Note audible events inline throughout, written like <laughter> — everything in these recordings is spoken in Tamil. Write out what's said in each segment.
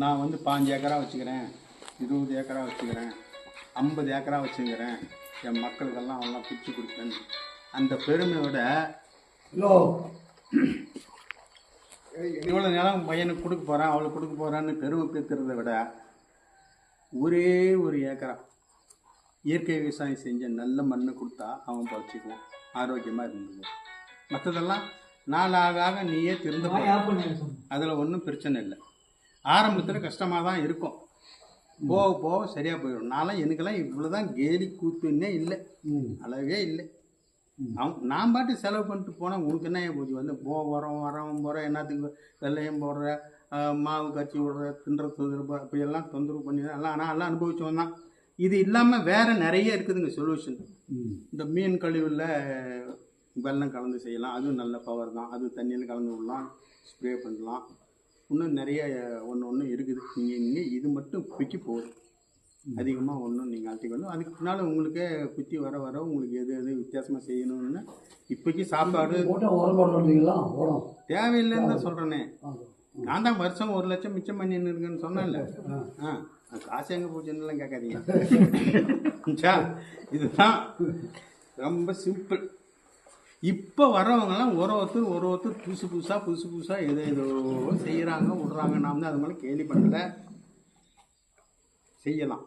நான் வந்து பாஞ்சு ஏக்கரா வச்சுக்கிறேன் இருபது ஏக்கரா வச்சுக்கிறேன் ஐம்பது ஏக்கரா வச்சுக்கிறேன். என் மக்களுக்கெல்லாம் அவெல்லாம் பிரித்து கொடுப்பேன். அந்த பெருமையோட ஹலோ. இவ்வளோ நிலம் பையனுக்கு கொடுக்க போகிறேன் அவளுக்கு கொடுக்க போகிறேன்னு பெருமை பேத்துறதை விட ஒரே ஒரு ஏக்கரா இயற்கை விவசாயம் செஞ்ச நல்ல மண்ணை கொடுத்தா அவன் பழிச்சிக்குவான் ஆரோக்கியமாக இருந்துக்குவான் மற்றதெல்லாம் நாளாக ஆக நீயே திருந்த அதில் ஒன்றும் பிரச்சனை இல்லை. ஆரம்பத்தில் கஷ்டமாக தான் இருக்கும். போக போக சரியாக போயிடும். நான்லாம் எனக்கெல்லாம் இவ்வளோ தான் கேலி கூத்துன்னே இல்லை. அளவே இல்லை. அவன் நான் பாட்டு செலவு பண்ணிட்டு போனால் உனக்கு என்ன போச்சு வந்து போ வரோம் வரோம் போகிறோம் என்னத்துக்கு வெள்ளையும் போடுற மாவு கச்சி விடுற தின்ற தொந்தரவு இப்படி எல்லாம் தொந்தரவு பண்ணி எல்லாம் ஆனால் எல்லாம் அனுபவிச்சவன் தான். இது இல்லாமல் வேறு நிறைய இருக்குதுங்க சொல்யூஷன் இந்த மீன் கழிவுல வெல்லம் கலந்து செய்யலாம். அதுவும் நல்ல பவர் தான். அது தண்ணியில் கலந்து விடலாம். ஸ்ப்ரே பண்ணலாம். இன்னும் நிறைய ஒன்று ஒன்று இருக்குது. நீங்கள் இங்கே இது மட்டும் குக்கி போதும். அதிகமாக ஒன்றும் நீங்கள் அழைச்சிக்கணும் அதுக்கு பின்னால் உங்களுக்கே குத்தி வர வர உங்களுக்கு எது எது வித்தியாசமாக செய்யணும்னு இப்போக்கி சாப்பாடு தேவையில்லைன்னு தான் சொல்கிறேனே. நான் தான் வருஷம் ஒரு லட்சம் மிச்சம் பண்ணின்னு இருக்கேன்னு சொன்னேன்ல. ஆ. காசு எங்கே போச்சுன்னுலாம் கேட்காதீங்க. <laughs> இதுதான் ரொம்ப சிம்பிள். இப்போ வர்றவங்கலாம் ஒரு ஒருத்தர் ஒரு ஒருத்தர் புதுசு புதுசாக புதுசு புதுசாக எதோ ஏதோ செய்கிறாங்க விட்றாங்க நாம் தான் அது மாதிரி கேள்வி பண்ணல. செய்யலாம்.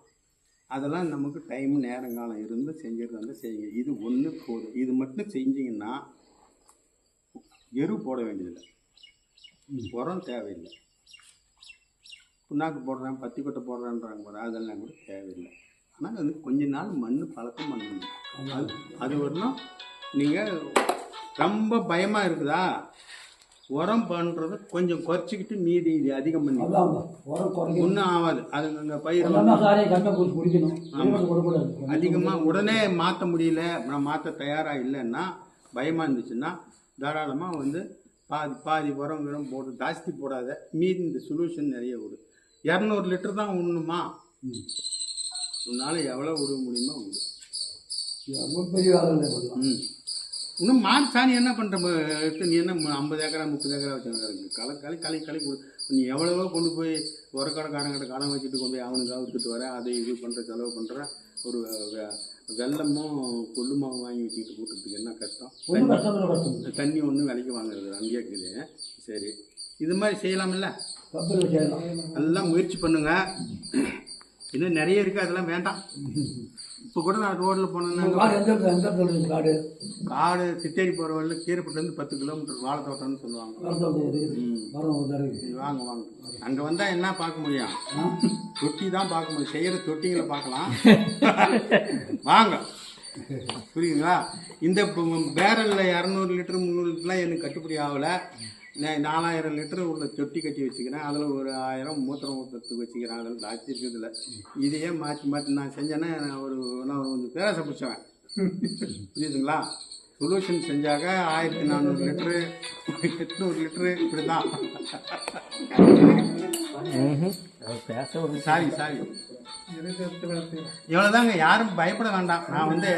அதெல்லாம் நமக்கு டைம் நேரங்காலம் இருந்து செஞ்சுட்டு வந்து செய்யுங்க. இது ஒன்று போதும். இது மட்டும் செஞ்சிங்கன்னா எரு போட வேண்டியதில்லை. உரம் தேவையில்லை. புண்ணாக்கு போடுறேன் பத்தி கொட்டை போடுறேன்றாங்க பாரு அதெல்லாம் கூட தேவையில்லை. ஆனால் அது கொஞ்ச நாள் மண் பழக்கம் பண்ணணும். அது அது வரணும். நீங்கள் ரொம்ப பயமாக இருக்குதா? உரம் பண்ணுறது கொஞ்சம் குறைச்சிக்கிட்டு மீதி இது அதிகம் பண்ணி. உரம் ஒன்றும் ஆகாது. அது அங்கே பயிர் வெளியில கொடுக்கூடாது அதிகமாக உடனே மாற்ற முடியல. நான் மாற்ற தயாராக இல்லைன்னா பயமாக இருந்துச்சுன்னா தாராளமாக வந்து பாதி பாதி உரம் கிரம் போட்டு ஜாஸ்தி போடாத. மீதி இந்த சொல்யூஷன் நிறைய விடு இரநூறு லிட்டர் தான் உண்ணுமா. உன்னால் எவ்வளோ விட முடியுமோ இது ரொம்ப பெரிய. ம். இன்னும் மாட்டு சாணி என்ன பண்ணுற எடுத்து நீ என்ன ஐம்பது ஏக்கரா முப்பது ஏக்கரா வச்சுருக்காங்க களை களி களி களி நீ எவ்வளவோ கொண்டு போய் உரக்கடைக்காரங்கிட்ட கடன் வச்சுட்டு கொண்டு போய் அவனுக்கு அவுத்துட்டு வர அதை இது பண்ணுற செலவு பண்ணுற ஒரு வெ- வெல்லமும் கொள்ளுமாவும் வாங்கி வச்சுக்கிட்டு போட்டுறதுக்கு என்ன கஷ்டம்? தண்ணி ஒன்றும் விலைக்கு வாங்குறது அங்கேயே இருக்குது. சரி. இது மாதிரி செய்யலாம்ல? நல்லா முயற்சி பண்ணுங்க. இன்னும் நிறைய இருக்குது அதெல்லாம் வேண்டாம். இப்போ கூட நான் ரோட்டில் உங்க போனேன்னா காடு? காடு சித்தேரி போகிற வழியில் கீரைப்பட்டுலேருந்து பத்து கிலோமீட்டர் வாழைத்தோட்டம்னு சொல்லுவாங்க. வாங்க வாங்க. அங்கே வந்தால் என்ன பார்க்க முடியும்? தொட்டி தான் பார்க்க முடியும். செய்கிற தொட்டிங்களை பார்க்கலாம். <laughs> வாங்க. புரியுதுங்களா? இந்த பேரலில் இரநூறு லிட்டர் முந்நூறு லிட்டர்லாம் எனக்கு கட்டுப்படி ஆகலை. நான் நாலாயிரம் லிட்டர் உள்ள தொட்டி கட்டி வச்சுக்கிறேன். அதில் ஒரு ஆயிரம் மூத்திரம் ஊற்றுறதுக்கு வச்சுக்கிறேன். அதில் ஜாஸ்தி இருக்கிறதுல இதையே மாற்றி மாற்றி நான் செஞ்சேன்னா நான் ஒரு நான் கொஞ்சம் பேச பிடிச்சவன். புரியுதுங்களா? சொல்யூஷன் செஞ்சாக ஆயிரத்தி நானூறு லிட்ரு எட்நூறு லிட்ரு இப்படி தான் சாரி சாரி. இவ்வளோதாங்க யாரும் பயப்பட வேண்டாம். நான் வந்து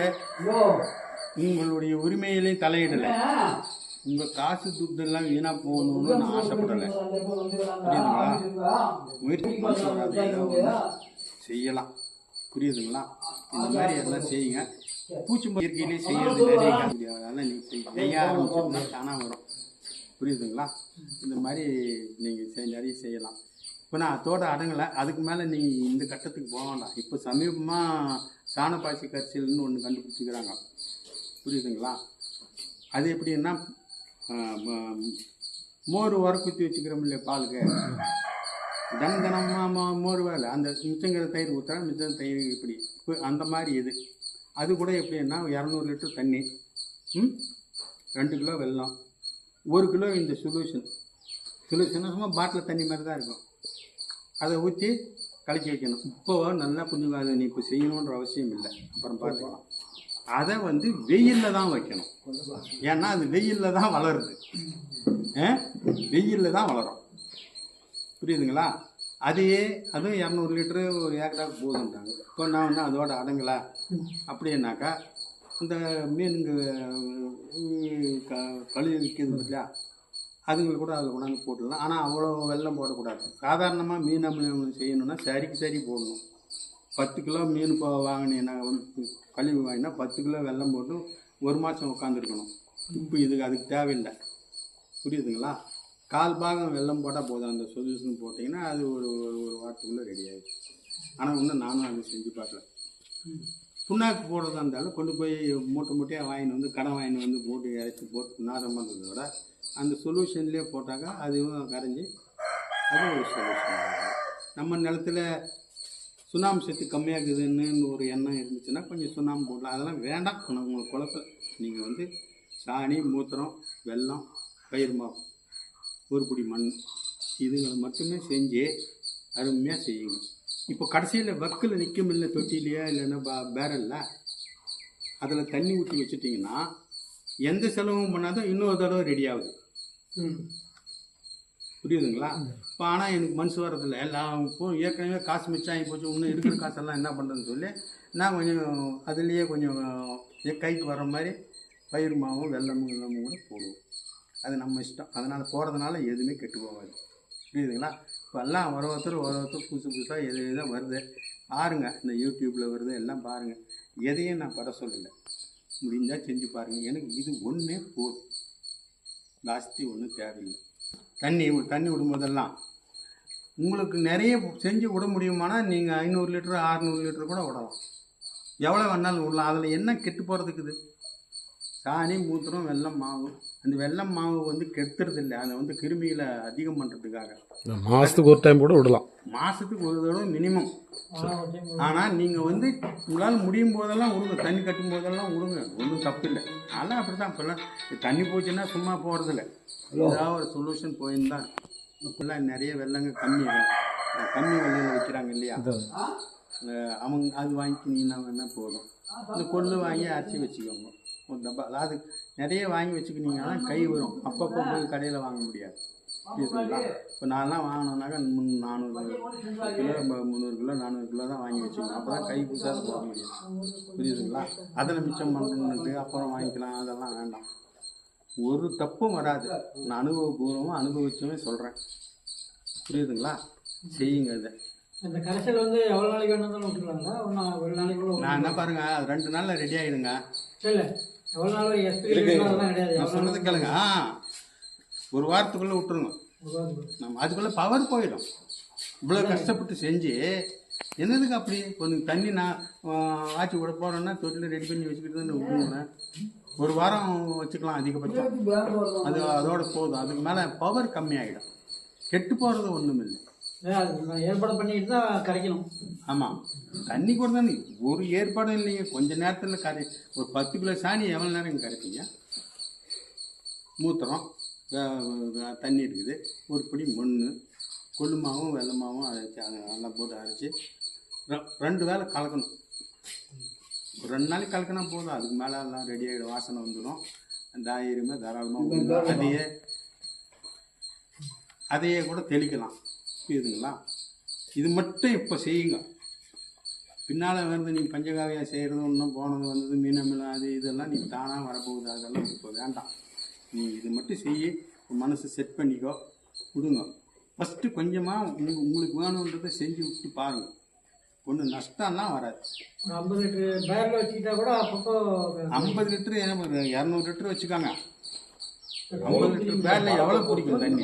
உங்களுடைய உரிமையிலையும் தலையிடலை. உங்கள் காசு துட்டு எல்லாம் வீணாக போகணும்னு நான் ஆசைப்படலை. புரியுதுங்களா? முயற்சி பண்ணி செய்யலாம். புரியுதுங்களா? இந்த மாதிரி எல்லாம் செய்யுங்க. பூச்சி இயற்கையிலே செய்யறது நிறைய அதனால் நீங்கள் செய் செய்ய ஆரம்பிச்சோம்னா தானாக வரும். புரியுதுங்களா? இந்த மாதிரி நீங்கள் நிறைய செய்யலாம். இப்போ நான் அதோட அடங்கலை. அதுக்கு மேலே நீங்கள் இந்த கட்டத்துக்கு போக வேண்டாம். இப்போ சமீபமாக சாணப்பாசி கரிசல்னு ஒன்று கண்டுபிடிச்சிக்கிறாங்க. புரியுதுங்களா? அது எப்படின்னா மோர் உர குத்தி வச்சுக்கிறோம் இல்லையா பாலுக்கு தினம் தினமாக மோர் வேலை. அந்த மிச்சங்கிற தயிர் ஊற்றுறா மிச்சம் தயிர் இப்படி. இப்போ அந்த மாதிரி இது. அது கூட எப்படின்னா இரநூறு லிட்டர் தண்ணி ம் ரெண்டு கிலோ வெல்லம் ஒரு கிலோ இந்த சொல்யூஷன் சொல்யூஷன் சும்மா பாட்டில் தண்ணி மாதிரி தான் இருக்கும். அதை ஊற்றி கலக்கி வைக்கணும். இப்போ நல்லா கொஞ்சம் நீ இப்போ செய்யணுன்ற அவசியம் இல்லை. அப்புறம் பார்த்துக்கலாம் அதை வந்து வெயிலில் தான் வைக்கணும். ஏன்னா அது வெயிலில் தான் வளருது. வெயிலில் தான் வளரும். புரியுதுங்களா? அதையே அதுவும் இரநூறு லிட்டரு ஒரு ஏக்கராக்கு போதுன்றாங்க இப்போ நான் ஒன்று அதோட அடங்கலை. அப்படின்னாக்கா இந்த மீனுங்க க கழுவி விற்கிறது இல்லையா? அதுங்களை கூட அதில் கொண்டாந்து போட்டுடலாம். ஆனால் அவ்வளோ வெள்ளம் போடக்கூடாது. சாதாரணமாக மீன் அமிலம் செய்யணும்னா சரிக்கு சரி போடணும். பத்து கிலோ மீன் இப்போ வாங்கினீங்கன்னா வந்து கழிவு வாங்கினா பத்து கிலோ வெல்லம் போட்டு ஒரு மாதம் உட்காந்துருக்கணும் இப்போ இதுக்கு அதுக்கு தேவையில்லை. புரியுதுங்களா? கால் பாகம் வெல்லம் போட்டால் போதும். அந்த சொல்யூஷன் போட்டிங்கன்னா அது ஒரு ஒரு வாரத்துக்குள்ளே ரெடி ஆகிடுச்சு ஆனால் இன்னும் நானும் அதை செஞ்சு பார்க்கல. புண்ணாக்கு போடுறதா இருந்தாலும் கொண்டு போய் மூட்டை மூட்டையாக வாங்கிட்டு வந்து கடன் வாங்கிட்டு வந்து போட்டு இறச்சி போட்டு நாரம் பண்ணுறத விட அந்த சொல்யூஷன்லேயே போட்டாக்கா அதுவும் கரைஞ்சி அது ஒரு சொல்யூஷன் நம்ம நிலத்துல சுண்ணாம்பு சத்து கம்மியாகுதுன்னு ஒரு எண்ணம் இருந்துச்சுன்னா கொஞ்சம் சுண்ணாம்பு போடலாம். அதெல்லாம் வேண்டாம். உங்களுக்கு குழப்பம் நீங்கள் வந்து சாணி மூத்திரம் வெல்லம் பயிர் மாவு ஒரு பிடி மண் இதுகளை மட்டுமே செஞ்சு அருமையாக செய்யுங்க. இப்போ கடைசியில் வக்கில் நிற்கும் இல்லை தொட்டிலையா இல்லைன்னா பேரல்ல அதில் தண்ணி ஊற்றி வச்சுட்டிங்கன்னா எந்த செலவும் பண்ணாதான் இன்னொரு தடவை ரெடி ஆகுது. புரியுதுங்களா? இப்போ ஆனால் எனக்கு மனசு வரதில்லை எல்லாம் இப்போ ஏற்கனவே காசு மிச்சம் ஆகி போச்சு. இன்னும் இருக்கிற காசெல்லாம் என்ன பண்ணுறதுன்னு சொல்லி நான் கொஞ்சம் அதுலேயே கொஞ்சம் என் கைக்கு வர மாதிரி பயிர் மாவும் வெள்ளமும் வெள்ளமும் கூட போடுவோம். அது நம்ம இஷ்டம். அதனால் போகிறதுனால எதுவுமே கெட்டு போகாது. புரியுதுங்களா? இப்போ எல்லாம் ஒரு ஒருத்தர் ஒரு ஒருத்தர் புதுசு புதுசாக எது எதோ வருது. பாருங்க. இந்த யூடியூப்பில் வருது. எல்லாம் பாருங்கள் எதையும் நான் பட சொல்லலை. முடிஞ்சால் செஞ்சு பாருங்கள் எனக்கு இது ஒன்றே போதும். ஜாஸ்தி ஒன்றும் தேவையில்லை. தண்ணி தண்ணி விடும்போதெல்லாம். உங்களுக்கு நிறைய செஞ்சு விட முடியுமானா நீங்கள் ஐநூறு லிட்டர் அறநூறு லிட்டர் கூட விடலாம். எவ்வளோ வேணாலும் விடலாம். அதில் என்ன கெட்டு போகிறதுக்குது சாணி மூத்திரம் வெல்லம் மாவு. அந்த வெல்லம் மாவு வந்து கெடுத்துறது இல்லை அதை வந்து கிருமிகளை அதிகம் பண்ணுறதுக்காக மாதத்துக்கு ஒரு டைம் கூட விடலாம். மாதத்துக்கு ஒரு தடவை மினிமம் ஆனால் நீங்கள் வந்து உங்களால் முடியும் போதெல்லாம் விடுங்க தண்ணி கட்டும் போதெல்லாம் விடுங்க ஒன்றும் தப்பு இல்லை அதெல்லாம் அப்படி தான் இப்போல்லாம் தண்ணி போச்சுன்னா சும்மா போகிறதில்ல ஏதாவது ஒரு சொல்யூஷன் போயின்னு தான் இப்போல்லாம் நிறைய வெள்ளங்க கம்மி. கம்மி விலையில் விற்கிறாங்க இல்லையா? அவங்க அது வாங்கிக்கினீங்கன்னா போதும். இந்த கொள்ளு வாங்கி அரைச்சி வச்சுக்கோங்க. ஒரு டப்பா. அதாவது நிறைய வாங்கி வச்சுக்கினீங்கன்னா கை வரும். அப்பப்போ போய் கடையில் வாங்க முடியாது. புரியுதுங்களா இப்போ நான்லாம் வாங்கினோம்னாக்கா முன் நானூறு கிலோ முந்நூறு கிலோ நானூறு கிலோ தான் வாங்கி வச்சுக்கணும். அப்போ தான் கை புதுசாக போக முடியும். புரியுதுங்களா? அதில் மிச்சம் பண்ணணுன்ட்டு அப்புறம் வாங்கிக்கலாம். அதெல்லாம் வேண்டாம். ஒரு தப்பும் வராது. நான் அனுபவபூர்வமாக அனுபவிச்சுமே சொல்கிறேன் புரியுதுங்களா? செய்யுங்க இதை. இந்த கரைசல் வந்து எவ்வளோ நாளைக்கு வேணும் விட்டுருவாங்களா? ஒரு நாளைக்கு கூட நான் என்ன பாருங்க அது ரெண்டு நாளில் ரெடி ஆகிடுங்க இல்லை எவ்வளோ நாள் நான் சொன்னது கேளுங்க. ஆ ஒரு வாரத்துக்குள்ளே விட்டுருங்க. நம்ம அதுக்குள்ளே பவர் போயிடும். இவ்வளோ கஷ்டப்பட்டு செஞ்சு என்னதுக்கு அப்படி? கொஞ்சம் தண்ணி நான் ஆச்சி விட போகிறேன்னா தொட்டில் ரெடி பண்ணி வச்சுக்கிட்டு தான் விட்டுருங்க ஒரு வாரம் வச்சுக்கலாம் அதிகபட்சம். அது அதோட போதும் அதுக்கு மேலே பவர் கம்மியாயிடும். கெட்டு போகிறது ஒன்றும் இல்லை ஏற்பாடு பண்ணிட்டு தான் கரைக்கணும். ஆமாம் தண்ணி கூட தானே ஒரு ஏற்பாடும் இல்லைங்க. கொஞ்ச நேரத்தில் கரை ஒரு பத்து கிலோ சாணி எவ்வளோ நேரம் கரைப்பீங்க? மூத்திரம் தண்ணி இருக்குது. ஒரு பிடி மண் கொள்ளுமாவும் வெள்ளமாவும் அரைச்சி அதை நல்லா போட்டு அரைச்சி ரெண்டு வேளை கலக்கணும். ஒரு ரெண்டு நாளைக்கு கலக்கினா போதும். அதுக்கு மேலே எல்லாம் ரெடி ஆகிடும் வாசனை வந்துடும் தைரியமாக தாராளமாக அதையே அதையே கூட தெளிக்கலாம். புரியுதுங்களா? இது மட்டும் இப்போ செய்யுங்க. பின்னால் வந்து நீங்கள் பஞ்சகாவியம் செய்கிறது இன்னும் போனது வந்தது மீனமிலம் அது இதெல்லாம் நீங்கள் தானாக வரப்போகுது. அதெல்லாம் இப்போ வேண்டாம். நீ இது மட்டும் செய்யி மனசை செட் பண்ணிக்கோ. விடுங்க ஃபஸ்ட்டு கொஞ்சமாக உங்களுக்கு உங்களுக்கு வேணுன்றதை செஞ்சு விட்டு பாருங்கள் ஒன்றும் நஷ்டம்லாம் வராது. ஒரு ஐம்பது லிட்டர் பேரில் வச்சுக்கிட்டா கூட அப்பப்போ ஐம்பது லிட்டரு இரநூறு லிட்டரு வச்சுக்கோங்க. ஐம்பது லிட்டர் பேரில் எவ்வளோ பிடிக்கும் தண்ணி?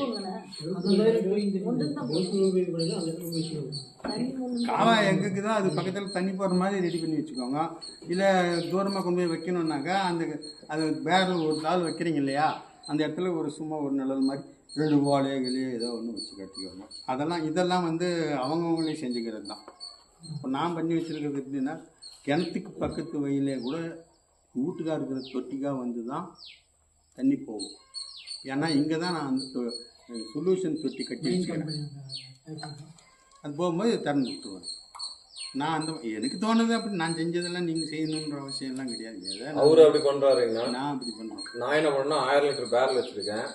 காவா எங்கக்குதோ அது பக்கத்தில் தண்ணி போகிற மாதிரி ரெடி பண்ணி வச்சுக்கோங்க. இல்லை தூரமாக கொண்டு போய் வைக்கணுன்னாக்கா அந்த அது பேரில் ஒரு நாள் வைக்கிறீங்க இல்லையா? அந்த இடத்துல ஒரு சும்மா ஒரு நிழல் மாதிரி ரெண்டு கிளியோ ஏதோ ஒன்று வச்சு கட்டிக்கோங்க. அதெல்லாம் இதெல்லாம் வந்து அவங்கவுங்களே செஞ்சுக்கிறது தான் இப்போ நான் பண்ணி வச்சுருக்கிறது எப்படின்னா கிணத்துக்கு பக்கத்து வயலே கூட வீட்டுக்கா இருக்கிற தொட்டிக்கா வந்து தான் தண்ணி போகும். ஏன்னா இங்கே தான் நான் அந்த சொல்யூஷன் தொட்டி கட்டி வச்சுக்கிறேன் அது போகும்போது திறந்து விட்டுருவேன் நான் அந்த எனக்கு தோணுது அப்படி நான் செஞ்சதெல்லாம் நீங்கள் செய்யணுன்ற அவசியம் எல்லாம் கிடையாது அவரு அப்படி பண்றாருங்கண்ணா நான் அப்படி பண்ணுறேன் நான் என்ன பண்ணா ஆயிரம் லிட்டர் பேரல் வச்சிருக்கேன்.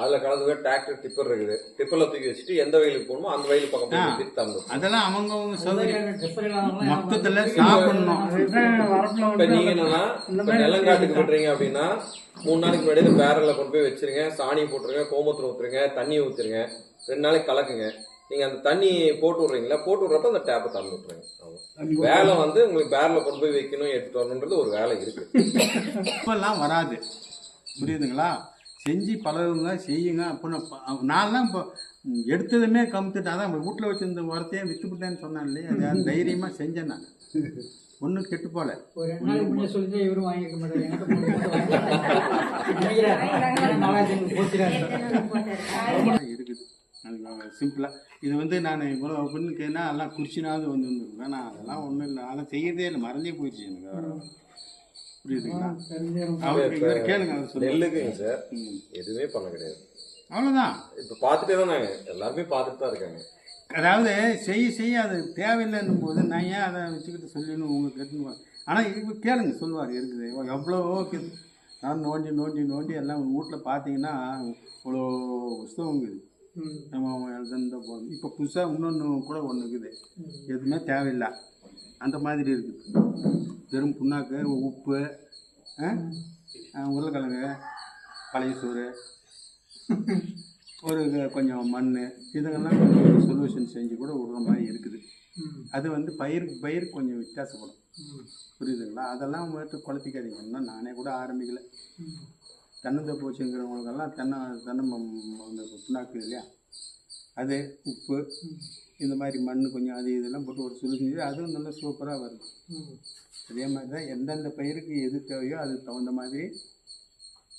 அதுல கலந்து டிராக்டர் டிப்பர் இருக்குது. டிப்பர்ல தூக்கி வச்சுட்டு எந்த வயலுக்கு போகணுமோ அந்த வயலுக்கு பக்கம் தரணும் அதெல்லாம் சௌகரியம் டிப்பர் இல்லாதவங்களாம் மொத்தத்தில் சாப்பிடணும். இப்ப நீங்க என்னன்னா நிலங்காட்டுக்கு விட்டுறீங்க அப்படின்னா மூணு நாளைக்கு முன்னாடி பேரல்ல கொண்டு போய் வச்சிருங்க. சாணி போட்டுருங்க கோமத்துல ஊத்துருங்க தண்ணி ஊத்துருங்க. ரெண்டு நாளைக்கு கலக்குங்க. நீங்க அந்த தண்ணி போட்டு விடுறீங்களா? போட்டு விடுறப்ப அந்த டேப்பை திறந்து விட்டுருங்க. அவ்வளவு. வேலை வந்து உங்களுக்கு பேரல கொண்டு போய் வைக்கணும் எடுத்து வரணுன்றது ஒரு வேலை இருக்கு. இப்பெல்லாம் வராது. புரியுதுங்களா? செஞ்சு பழகுங்க செய்யுங்க. அப்படின்னு நான்லாம் இப்போ ம், எடுத்ததுமே கமுத்துட்டேன் அதான் வீட்டில் வச்சிருந்த உரத்தையே வித்துவிட்டேன்னு சொன்னேன் இல்லையா? அது தைரியமாக செஞ்சேன் நான். ஒன்றும் கெட்டு போல. <laughs> இருக்குது. சிம்பிளாக இது வந்து நான் இவ்வளோ பெண்ணுக்குன்னா எல்லாம் குறிச்சினாவது வந்து வந்துருக்கேன் நான் அதெல்லாம் ஒன்றும் இல்லை. அதை செய்யறதே இல்லை. மறந்தே போயிடுச்சு எனக்கு. புரியுதுங்களா? கேளுங்க அவர் சொல்லுங்க. நெல்லுக்குங்க சார். எதுவுமே பண்ண கிடையாது. அவ்வளோதான் இப்ப பாத்துட்டே தான் நாங்க எல்லாருமே பார்த்துட்டு தான் இருக்காங்க. அதாவது செய்ய செய்ய அது தேவையில்லைன்னும் போது நான் ஏன் அதை வச்சுக்கிட்டு சொல்லணும் உங்க கேட்டுன்னு ஆனால் இது கேளுங்க சொல்லுவார் இருக்குது. எவ்வளவோ நான் நோண்டி நோண்டி நோண்டி எல்லாம் வீட்டில் பார்த்தீங்கன்னா இவ்வளோ புஸ்தகம் இருக்குது. நம்ம எழுதுந்த போதும் இப்போ புதுசாக இன்னொன்று கூட ஒன்று இருக்குது. எதுவுமே தேவையில்லை. அந்த மாதிரி இருக்குது. வெறும் புண்ணாக்கு உப்பு உருளைக்கிழங்கு பழைய சோறு ஒரு கொஞ்சம் மண் இதுங்கெல்லாம் கொஞ்சம் சொல்யூஷன் செஞ்சு கூட விடுற மாதிரி இருக்குது. அது வந்து பயிருக்கு பயிருக்கு கொஞ்சம் வித்தியாசப்படும். புரியுதுங்களா? அதெல்லாம் மட்டும் குழப்பிக்காதீங்க இன்னும் நானே கூட ஆரம்பிக்கல. தென்னந்தோப்பு பூச்சிங்கிறவங்களுக்கெல்லாம் தென்னை தென்னை ம- அந்த புண்ணாக்கு இல்லையா? அது உப்பு இந்த மாதிரி மண் கொஞ்சம் அது இதெல்லாம் போட்டு ஒரு சொல்யூஷன் அதுவும் நல்லா சூப்பராக வருது. அதே மாதிரி தான் எந்தெந்த பயிருக்கு எது தேவையோ அதுக்கு தகுந்த மாதிரி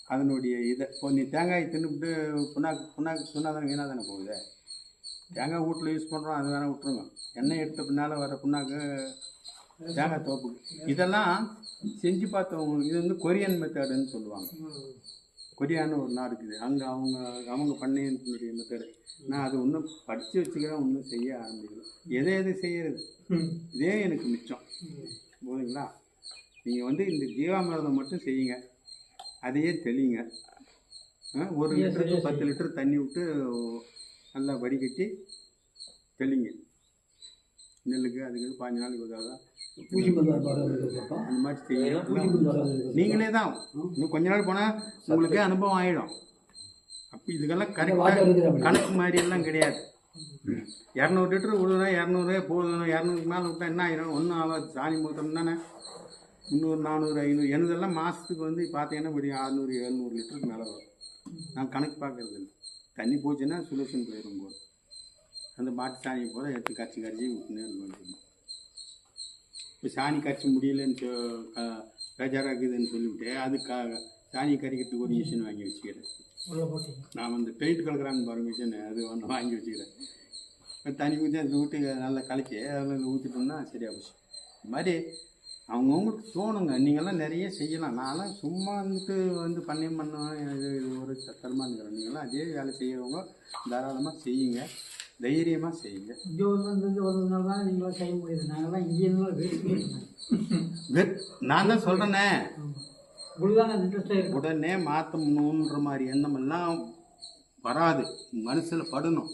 அதனுடைய இதை. இப்போ நீ தேங்காய் தின்னுபிட்டு புண்ணாக்கு புண்ணாக்கு சொன்னால் வீணாக தானே போகுது? தேங்காய் வீட்டில் யூஸ் பண்ணுறோம் அது வேணால் விட்டுருங்க. எண்ணெய் எடுத்த பின்னால் வர புண்ணாக்கு தேங்காய் தோப்புக்கு இதெல்லாம் செஞ்சு பார்த்தவங்க இது வந்து கொரியன் மெத்தடுன்னு சொல்லுவாங்க. கொரியான்னு ஒரு நாடு இருக்குது. அங்கே அவங்க அவங்க பண்ணையினுடைய மெத்தடு. நான் அது இன்னும் படித்து வச்சுக்கிறேன் இன்னும் செய்ய ஆரம்பிக்கல. எதை எது செய்யறது? இதே எனக்கு மிச்சம். போதுங்களா நீங்கள் வந்து இந்த ஜீவாமிரதம் மட்டும் செய்யுங்க. அதையே தெளிங்க. ஒரு லிட்டருக்கு பத்து லிட்டர் தண்ணி விட்டு நல்லா வடிகட்டி தெளிங்க. நெல்லுக்கு அதுக்கு பாஞ்சு பூச்சி மருந்து பாடுறதுக்கு அந்த மாதிரி பாடுறதுக்கு நீங்களே தான். இன்னும் கொஞ்ச நாள் போனால் உங்களுக்கு அனுபவம் ஆகிடும் அப்போ இதுக்கெல்லாம் கரெக்டாக கணக்கு மாதிரி எல்லாம் கிடையாது. இரநூறு லிட்டர் விடுனா இரநூறு போதும் இரநூறுக்கு மேலே விட்டா என்ன ஆயிரும்? ஒன்றும் ஆகாது. சாணி மூத்தம் தானே? முந்நூறு நானூறு ஐநூறு எனதெல்லாம் மாதத்துக்கு வந்து பார்த்தீங்கன்னா இப்படி அறுநூறு எழுநூறு லிட்டருக்கு மேலே வரும். நான் கணக்கு பார்க்கறது இல்லை. தண்ணி போச்சுன்னா சொல்யூஷன் போயிடும் போது அந்த மாட்டு சாணியை போல எடுத்து கரைச்சி கரைச்சி விட்டுனே இருக்க வேண்டியது இப்போ சாணி கரைச்சி முடியலன்னு சொ- இருக்குதுன்னு சொல்லிவிட்டு அது க சாணி கறிக்கிறதுக்கு ஒரு மிஷின் வாங்கி வச்சுக்கிறேன். நான் வந்து பெயிண்ட் கலக்குறாங்க பாருங்க மிஷின் அது ஒன்று வாங்கி வச்சுக்கிறேன். தண்ணி ஊற்றி அதை ஊற்றி நல்லா கலக்கி அதில் ஊற்றிட்டோம்னா சரியாக போச்சு இந்த மாதிரி அவங்கவுங்களுக்கு தோணுங்க. நீங்கள்லாம் நிறைய செய்யலாம். நான்லாம் சும்மா வந்துட்டு வந்து பண்ணையம் பண்ணுவேன் இது இது ஒரு தருமானுங்கிறேன் நீங்களாம் அதே வேலை செய்கிறவங்க தாராளமாக செய்யுங்க. தைரியமாக செய்யுங்க. வந்து வந்ததுனால தான் நீங்களாம் செய்ய முடியுது நாங்கள்லாம் இங்கே இருந்தாலும் வேஸ்ட் வெ- நான் தான் சொல்கிறேனே உடனே மாற்றணுன்ற மாதிரி எண்ணமெல்லாம் வராது. மனசில் படணும்.